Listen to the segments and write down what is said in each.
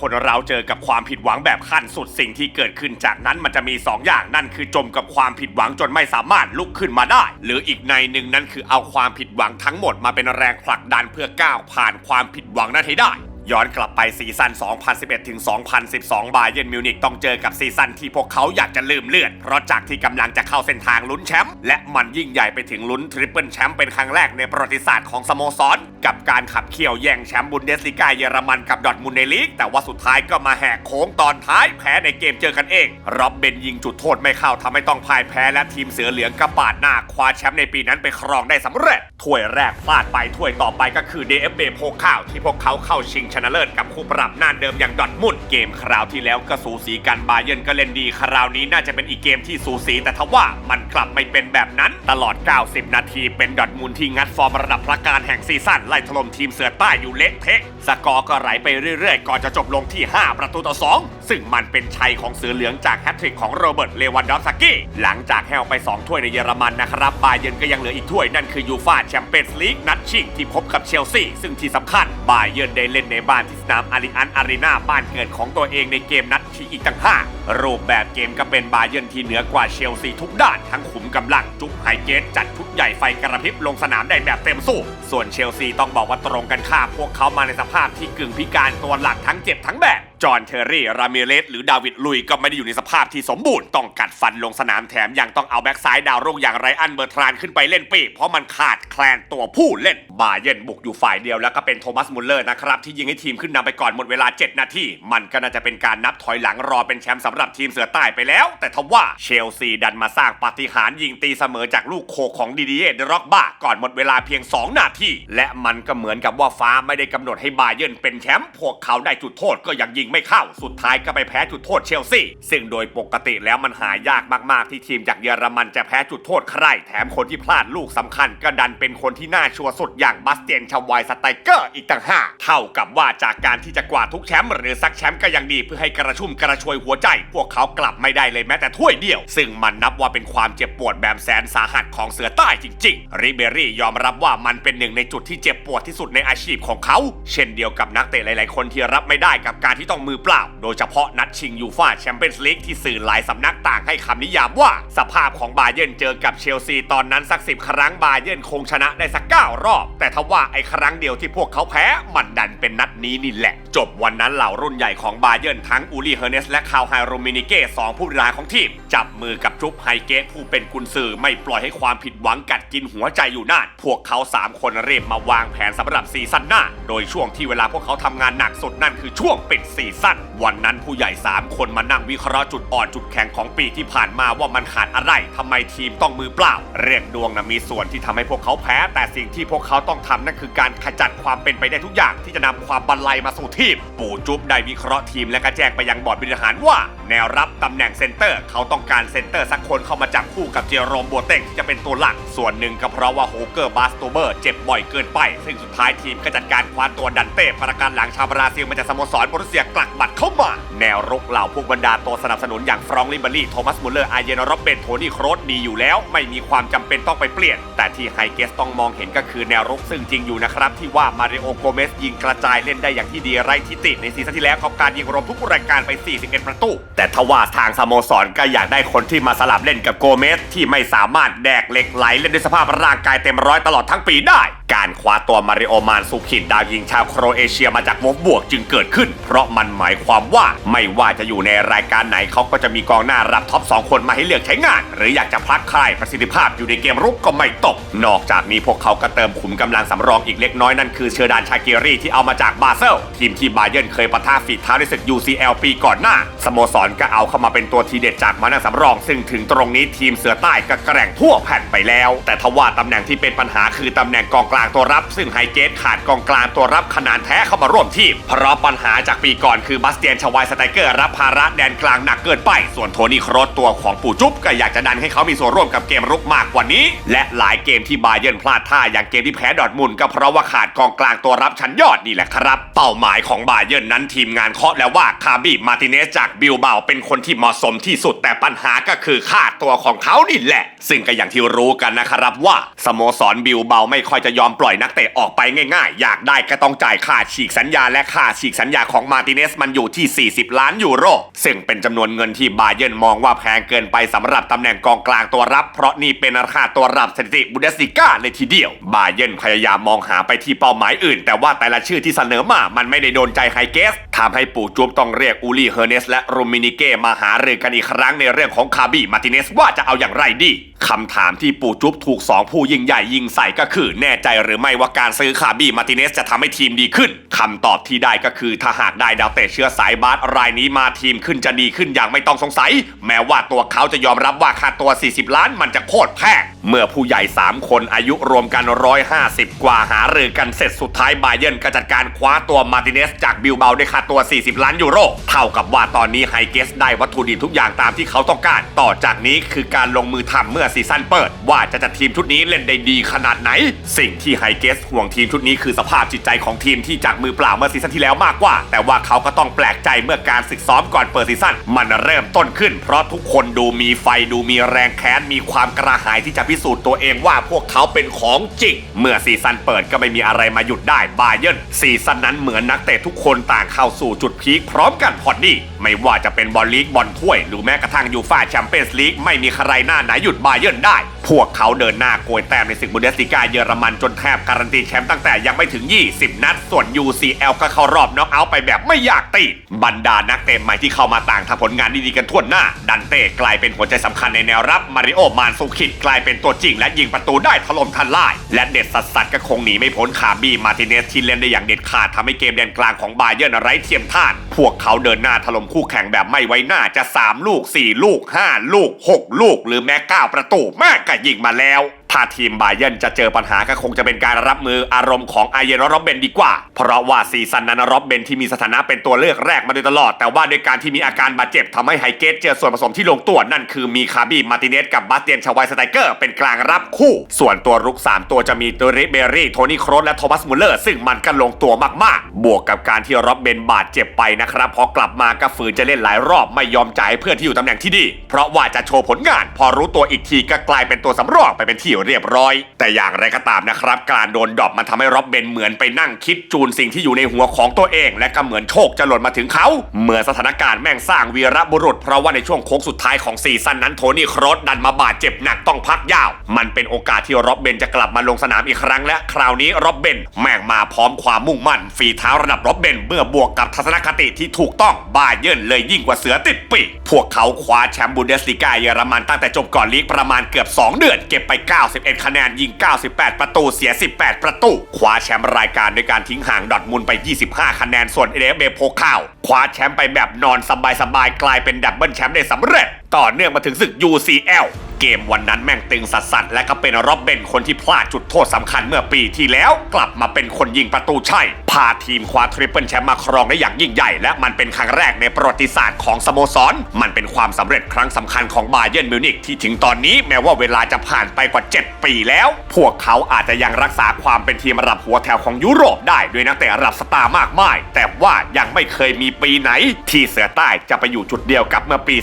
คนเราเจอกับความผิดหวังแบบขั้นสุดสิ่งที่เกิดขึ้นจากนั้นมันจะมี 2 อย่างนั่นคือจมกับความผิดหวังจนไม่สามารถลุกขึ้นมาได้ หรืออีกในหนึ่งนั่นคือเอาความผิดหวังทั้งหมดมาเป็นแรงผลักดันเพื่อก้าวผ่านความผิดหวังนั้นให้ได้ ย้อนกลับไปซีซั่น 2011 ถึง 2012 บาเยิร์นมิวนิกต้องเจอกับซีซั่นที่พวกเขาอยากจะลืมเลือด เพราะจากที่กำลังจะเข้าเส้นทางลุ้นแชมป์ และมันยิ่งใหญ่ไปถึงลุ้นทริปเปิลแชมป์เป็นครั้งแรกในประวัติศาสตร์ของสโมสร กับการขับเคี่ยวแย่งแชมป์บุนเดสลิกาเยอรมันกับดอทมุนด์ในลีก แต่ว่าสุดท้ายก็มาแหกโค้งตอนท้ายแพ้ในเกมเจอกันเองร็อบเบนยิงจุดโทษไม่เข้าทำให้ต้องพ่ายแพ้และทีมเสือเหลืองกระปาดหน้าคว้าแชมป์ในปีนั้นไปครองได้สำเร็จ ถ้วยแรกพลาดไปถ้วยต่อไปก็คือ DFB โพข้าวที่พวกเขาเข้าชิงชนะเลิศกับคู่ปรับหน้าเดิมอย่างดอทมุนด์เกมคราวที่แล้วก็สูสีกันบาเยิร์นก็เล่นดีคราวนี้น่าจะเป็นอีกเกมที่สูสีแต่ทว่ามันกลับไม่เป็นแบบนั้นตลอด 90 นาทีเป็นดอทมุนด์ที่งัดฟอร์มระดับพระการแห่งซีซั่นไล่ถล่มทีมเสือใต้อยู่เละเทะสกอร์ก็ไหลไปเรื่อยๆก่อนจะจบลงที่ 5 ประตูต่อ 2 ซึ่งมันเป็นชัยของเสือเหลืองจากแฮตทริกของโรเบิร์ตเลวันดอฟสกี้หลังจากแห้วไป 2 ถ้วยในเยอรมันนะครับบาเยิร์นก็ยังเหลืออีกถ้วยนั่นคือยูฟาแชมเปี้ยนส์ลีกนัดชิงที่พบกับเชลซีซึ่งที่สำคัญบาเยิร์นได้เล่นในบ้านที่สนามอาริอันอารีนาบ้านเกิดของตัวเองในเกมนัดที่อีกต่างหากรูปแบบเกมก็เป็นบาเยิร์นที่เหนือกว่าเชลซีทุกด้านทั้งขุมกำลังจุ๊บไฮเกตจัดชุด ใหญ่ไฟกระพริบลงสนามได้แบบเต็มสู้ ส่วนเชลซีต้องบอกว่าตรงกันข้ามพวกเขามาในสภาพที่กึ่งพิการตัวหลักทั้งเจ็บทั้งแบบจอห์นเทอร์รี่ รามิเรสหรือดาวิดลุยก็ไม่ได้อยู่ในสภาพที่สมบูรณ์ ต้องกัดฟันลงสนามแถมยังต้องเอาแบ็กซ้ายดาวรุ่งอย่างไรอันเบอร์ทรานขึ้นไปเล่นปีก เพราะมันขาดแคลนตัวผู้เล่น บาเยร์นบุกอยู่ฝ่ายเดียวแล้วก็เป็นโทมัสมุลเลอร์นะครับ ที่ยิงให้ทีมขึ้นนำไปก่อนหมดเวลา 7 นาที มันก็น่าจะเป็นการนับถอยหลังรอเป็นแชมป์สำหรับทีมเสือใต้ไปแล้ว แต่ทว่าเชลซีดันมาสร้างปาฏิหาริย์ยิงตีเสมอจากลูกโคของดีดีเอเดร็อกบ้าก่อนหมดเวลาเพียง 2 นาที และมันก็เหมือนกับว่าฟ้าไม่ได้กำหนดให้บาเยิร์นเป็นแชมป์พวกเขาได้จุดโทษก็ยังยิงไม่เข้า สุดท้ายก็ไปแพ้จุดโทษเชลซีซึ่งโดยปกติแล้วมันหายากมากๆ ที่ทีมจากเยอรมันจะแพ้จุดโทษใคร แถมคนที่พลาดลูกสำคัญ ก็ดันเป็นคนที่น่าชัวร์สุดอย่างบัสเตียนชาวไวสไตเกอร์อีกต่างหากเท่ากับว่าจากการที่จะกวาดทุกแชมป์หรือซักแชมป์ก็ยังดีเพื่อให้กระชุ่มกระชวยหัวใจ พวกเขากลับไม่ได้เลยแม้แต่ถ้วยเดียว ซึ่งมันนับว่าเป็นความเจ็บปวดแบบแสนสาหัสของเสือใต้จริงๆ ริเบรี่ยอมรับว่ามันเป็นหนึ่งในจุดที่เจ็บปวดที่สุดในอาชีพของเขา เช่นเดียวกับนักเตะหลายๆ คนที่รับไม่ได้กับการที่ต้องมือเปล่า โดยเฉพาะนัดชิงยูฟ่าแชมเปี้ยนส์ลีกที่สื่อหลายสำนักต่างให้คำนิยามว่า สภาพของบาเยิร์นเจอกับเชลซีตอนนั้นสักสิบครั้งบาเยิร์นคงชนะได้สักเก้ารอบ แต่ทว่าไอ้ครั้งเดียวที่พวกเขาแพ้มันดันเป็นนัดนี้นี่แหละ จบวันนั้นเหล่ารุ่นใหญ่ของบาเยิร์นทั้งอูลีเฮอร์เนสและคาวไฮโรมินิเก้สองผู้ริหารของทีมจับมือกับจุ๊บไฮเกตผู้เป็นกุนซือไม่ปล่อยให้ความผิดหวังกัดกินหัวใจอยู่นาน พวกเขาสามคนเรียบมาวางแผนสำหรับซีซั่นหน้า โดยช่วงที่เวลาพวกเขาทำงานหนักสุดนั่นคือช่วงปิดซีซั่น วันนั้นผู้ใหญ่สามคนมานั่งวิเคราะห์จุดอ่อนจุดแข็งของปีที่ผ่านมาว่ามันขาดอะไรทำไมทีมต้องมือเปล่า เรียกดวงนะมีส่วนที่ทำให้พวกเขาแพ้ แต่สิ่งที่พวกเขาต้องทำนั่นคือการขจัดความเป็นไปได้ทุกอย่างที่จะนำความบันไลมาสู่ทีม ปู่จุ๊บได้วิเคราะห์ทีมและก็แจ้งไปยังบอร์ดบริหารว่า แนวรับตำแหน่งเซนเตอร์ เขาต้องการเซนเตอร์สักคนเข้ามาจับคู่กับเจอโรมบัวเต็งที่จะเป็นตัวหลักส่วนหนึ่งก็เพราะว่าโฮเกอร์บาสโตเบอร์เจ็บบ่อยเกินไป ซึ่งสุดท้ายทีมก็จัดการคว้าตัวดันเต้ประกันหลังชาวบราซิลมาจากสโมสรบรุเซียกลักบัตรเข้ามา แนวรุกเหล่าพวกบรรดาตัวสนับสนุนอย่างฟรองลิเบอรี่โทมัสมุลเลอร์อาเยนโรบเบนโทนี่โครสดีอยู่แล้ว ไม่มีความจำเป็นต้องไปเปลี่ยน แต่ที่ไฮเกสต้องมองเห็นก็คือแนวรุกซึ่งจริงอยู่นะครับที่ว่ามาริโอโกเมสยิงกระจายเล่นได้อย่างที่ดีไร้ทิติในซีซั่นที่แล้วของการยิงรวมทุกรายการไป 41 ประตู แต่ทว่าทางสโมสรก็อยากได้คนที่มาสลับเล่นกับโกเมสที่ไม่สามารถแดกเหล็กไหลเล่นด้วยสภาพร่างกายเต็มร้อยตลอดทั้งปีได้ การคว้าตัวมาริโอมานซูคิดดาวยิงชาวโครเอเชียมาจากวอฟบวกจึงเกิดขึ้น เพราะมันหมายความว่าไม่ว่าจะอยู่ในรายการไหนเขาก็จะมีกองหน้ารับท็อป 2 คนมาให้เลือกใช้งาน หรืออยากจะพลักใครประสิทธิภาพอยู่ในเกมรุกก็ไม่ตก นอกจากนี้พวกเขาก็เติมขุมกำลังสำรองอีกเล็กน้อยนั่นคือเชอร์ดานชาเกรีที่เอามาจากบาเซลทีมที่บาเยิร์นเคยปะทะฝีเท้าในศึก UCL ปีก่อนหน้าสโมสรก็เอาเข้ามาเป็นตัวทีเด็ดจากมานั่งสำรอง ซึ่งถึงตรงนี้ทีมเสือใต้ก็แกร่งทั่วแผ่นไปแล้ว แต่ทว่าตำแหน่งที่เป็นปัญหาคือตำแหน่งกองกลางตัวรับ ซึ่งไฮเกตขาดกองกลางตัวรับขนาดแท้เข้ามาร่วมทีม เพราะปัญหาจากปีก่อนคือบัสเตียนชวายสไตเกอร์รับภาระแดนกลางหนักเกินไป ส่วนโทนี่ครอสตัวของปู่จุ๊บก็อยากจะดันให้เขามีส่วนร่วมกับเกมรุกมากกว่านี้ และหลายเกมที่บาเยิร์นพลาดท่าอย่างเกมที่แพ้ดอทมุนก็เพราะว่าขาดกองกลางตัวรับชั้นยอดนี่แหละครับ เป้าหมายของบาเยิร์นนั้นทีมงานเคาะแล้วว่าคาบีมาร์ติเนสจากบิลเบาเป็นคนที่เหมาะสมที่สุดแต่ปัญหาก็คือค่าตัวของเขานี่แหละ ซึ่งก็อย่างที่รู้กันนะครับว่าสโมสรบิลเบาไม่ค่อยจะยอมมปล่อยนักเตะออกไปง่ายๆ อยากได้ก็ต้องจ่ายค่าฉีกสัญญาและค่าฉีกสัญญาของมาร์ติเนสมันอยู่ที่ 40 ล้านยูโร ซึ่งเป็นจำนวนเงินที่บาเยิร์นมองว่าแพงเกินไปสำหรับตำแหน่งกองกลางตัวรับ เพราะนี่เป็นราคาตัวรับสถิติบุนเดสิก้าเลยทีเดียว บาเยิร์นพยายามมองหาไปที่เป้าหมายอื่น แต่ว่าแต่ละชื่อที่เสนอมา มันไม่ได้โดนใจไฮเกสทำให้ปู่จูบต้องเรียกอูลี่เฮอร์เนสและรูมินิเก้มาหารือกันอีกครั้งในเรื่องของคาบีมาร์ติเนสว่าจะเอาอย่างไรดี คำถามที่ปู่จุ๊บถูก 2 ผู้ยิ่งใหญ่ยิงใส่ก็คือ แน่ใจหรือไม่ว่าการซื้อคาบี้มาติเนสจะทำให้ทีมดีขึ้นคำตอบที่ได้ก็คือถ้าหากได้ดาวเตะเชื้อสายบาสรายนี้มาทีมขึ้นจะดีขึ้นอย่างไม่ต้องสงสัย แม้ว่าตัวเขาจะยอมรับว่าค่าตัว 40 ล้านมันจะโคตรแพง เมื่อผู้ใหญ่ 3 คนอายุรวมกัน 150 กว่าหารือกันเสร็จสุดท้ายบาเยิร์นก็จัดการคว้าตัวมาติเนสจากบิลเบาด้ค่าตัว 40 ล้านยูโร เท่ากับว่าตอนนี้ไฮเกสได้วัตถุดิบทุกอย่างตามที่เขาต้องการ ต่อจากนี้คือการลงมือทำเมื่อซีซั่นเปิด ว่าจะจัดทีมชุดนี้เล่นได้ดีขนาดไหน สิ่งที่ไฮเกสห่วงทีมชุดนี้คือสภาพจิตใจของทีมที่จากมือเปล่าเมื่อซีซั่นที่แล้วมากกว่า แต่ว่าเขาก็ต้องแปลกใจเมื่อการศึกซ้อมก่อนเปิดซีซั่นมันเริ่มต้นขึ้น เพราะทุกคนดูมีไฟดูมีแรงแค้นมีความกระหายที่จะพิสูจน์ตัวเองว่าพวกเขาเป็นของจริง เมื่อซีซั่นเปิดก็ไม่มีอะไรมาหยุดได้บาเยิร์นซีซั่นนั้นเหมือนนักเตะทุกคนต่างเข้าสู่จุดพีคพร้อมกันพอดีไม่ว่าจะเป็นบอลลีกบอลถ้วย หรือแม้กระทั่งยูฟ่าแชมเปี้ยนส์ลีกไม่มีใครหน้าไหนหยุดบาเยิร์นได้ พวกเขาเดินหน้าโกยแต้มในศึกบุนเดสลิกาเยอรมันจนแทบการันตีแชมป์ตั้งแต่ยังไม่ถึง 20 นัด ส่วน UCL ก็เข้ารอบน็อกเอาท์ไปแบบไม่อยากตีบรรดานักเตะใหม่ที่เข้ามาต่างทำผลงานดีๆกันทั่วหน้า ดันเต้กลายเป็นหัวใจสำคัญในแนวรับมาริโอมานซูคิดกลายเป็นตัวจริงและยิงประตูได้ถล่มทันไล่และเด็ดสัสๆก็คงหนีไม่พ้นคาบีมาติเนสที่เล่นได้อย่างเด็ดขาดทำให้เกมแดนกลางของบาเยอร์ไร้เทียมทาน พวกเขาเดินหน้าถล่มคู่แข่งแบบไม่ไว้หน้าจะ 3 ลูก 4 ลูก 5 ลูก 6 ลูก หรือแม้9ประตูแม่ก็ยิงมาแล้ว ถ้าทีมบาเยนจะเจอปัญหาก็คงจะเป็นการรับมืออารมณ์ของอาเยนรอบเบนดีกว่า เพราะว่าซีซันนั้นรอบเบนที่มีสถานะเป็นตัวเลือกแรกมาโดยตลอด แต่ว่าด้วยการที่มีอาการบาดเจ็บทำให้ไฮเกตเจอส่วนผสมที่ลงตัวนั่นคือมีคาบีมาร์ติเนสกับบาสเตียนชาวายสไตเกอร์เป็นกลางรับคู่ ส่วนตัวรุก 3 ตัวจะมีตัวริเบรี่โทนี่โครสและโทมัสมูลเลอร์ ซึ่งมันก็ลงตัวมากๆ บวกกับการที่รอบเบนบาดเจ็บไปนะครับพอกลับมาก็ฝืนจะเล่นหลายรอบไม่ยอมจ่ายเพื่อนที่อยู่ตำแหน่งที่ดี เพราะว่าจะโชว์ผลงาน พอรู้ตัวอีกทีก็กลายเป็นตัวสำรองไปเป็นที่เรียบร้อย แต่อย่างไรก็ตามนะครับ การโดนดรอปมันทำให้ร็อบเบนเหมือนไปนั่งคิดจูนสิ่งที่อยู่ในหัวของตัวเอง และก็เหมือนโชคจะหล่นมาถึงเขาเมื่อสถานการณ์แม่งสร้างวีรบุรุษ เพราะว่าในช่วงโค้งสุดท้ายของซีซั่นนั้นโทนี่ครอสดันมาบาดเจ็บหนักต้องพักยาว มันเป็นโอกาสที่ร็อบเบนจะกลับมาลงสนามอีกครั้งและคราวนี้ร็อบเบนแม่งมาพร้อมความมุ่งมั่น ฝีเท้าระดับร็อบเบนเมื่อบวกกับทัศนคติที่ถูกต้องบาเยิร์นเลยยิ่งกว่าเสือติดปีกพวกเขาคว้าแชมป์บุนเดสลิกาเยอรมันตั้งแต่จบก่อนลีกประมาณเกือบ 2 เดือนเก็บไป91 คะแนนยิง 98 ประตูเสีย 18 ประตูคว้าแชมป์รายการโดยการทิ้งห่างดอทมุลไป 25 คะแนนส่วนเอเดฟเบโพคาวคว้าแชมป์ไปแบบนอนสบายๆกลายเป็นดับเบิลแชมป์ได้สำเร็จ ต่อเนื่องมาถึงศึก UCL เกมวันนั้นแม่งตึงสัสๆและก็เป็นร็อบเบนคนที่พลาดจุดโทษสำคัญเมื่อปีที่แล้วกลับมาเป็นคนยิงประตูใช่พาทีมคว้าทริปเปิลแชมป์มาครองได้อย่างยิ่งใหญ่ และมันเป็นครั้งแรกในประวัติศาสตร์ของสโมสร มันเป็นความสำเร็จครั้งสำคัญของบาเยิร์นมิวนิกที่ถึงตอนนี้แม้ว่าเวลาจะผ่านไปกว่า 7 ปีแล้ว พวกเขาอาจจะยังรักษาความเป็นทีมระดับหัวแถวของยุโรปได้ด้วยนักเตะระดับสตาร์มากมาย แต่ว่ายังไม่เคยมีปีไหน ที่เสือใต้จะไปอยู่จุดเดียวกับเมื่อปี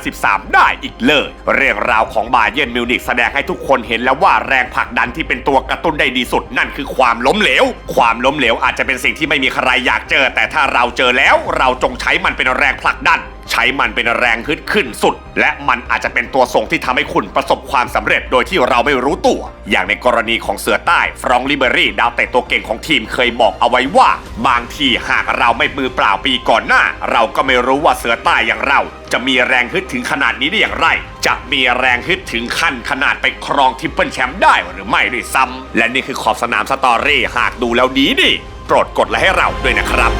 2013 ได้อีกเลย เรื่องราวของบาเยิร์นมิวนิกแสดงให้ทุกคนเห็นแล้วว่าแรงผลักดันที่เป็นตัวกระตุ้นได้ดีสุด นั่นคือความล้มเหลว ความล้มเหลวอาจจะเป็นสิ่งที่ไม่มีใครอยากเจอ แต่ถ้าเราเจอแล้วเราจงใช้มันเป็นแรงผลักดัน ใช้มันเป็นแรงฮึดขึ้นสุด และมันอาจจะเป็นตัวส่งที่ทำให้คุณประสบความสำเร็จโดยที่เราไม่รู้ตัว อย่างในกรณีของเสือใต้ฟรองลิเบอรี่ดาวเตะตัวเก่งของทีมเคยบอกเอาไว้ว่า บางทีหากเราไม่มือเปล่าปีก่อนหน้า เราก็ไม่รู้ว่าเสือใต้อย่างเรา จะมีแรงฮึดถึงขนาดนี้ได้อย่างไร จะมีแรงฮึดถึงขั้นขนาดไปครองทิปเปิลแชมป์ได้หรือไม่ด้วยซ้ำและนี่คือขอบสนามสตอรี่หากดูแล้วดีดิโปรดกดไลค์ให้เราด้วยนะครับ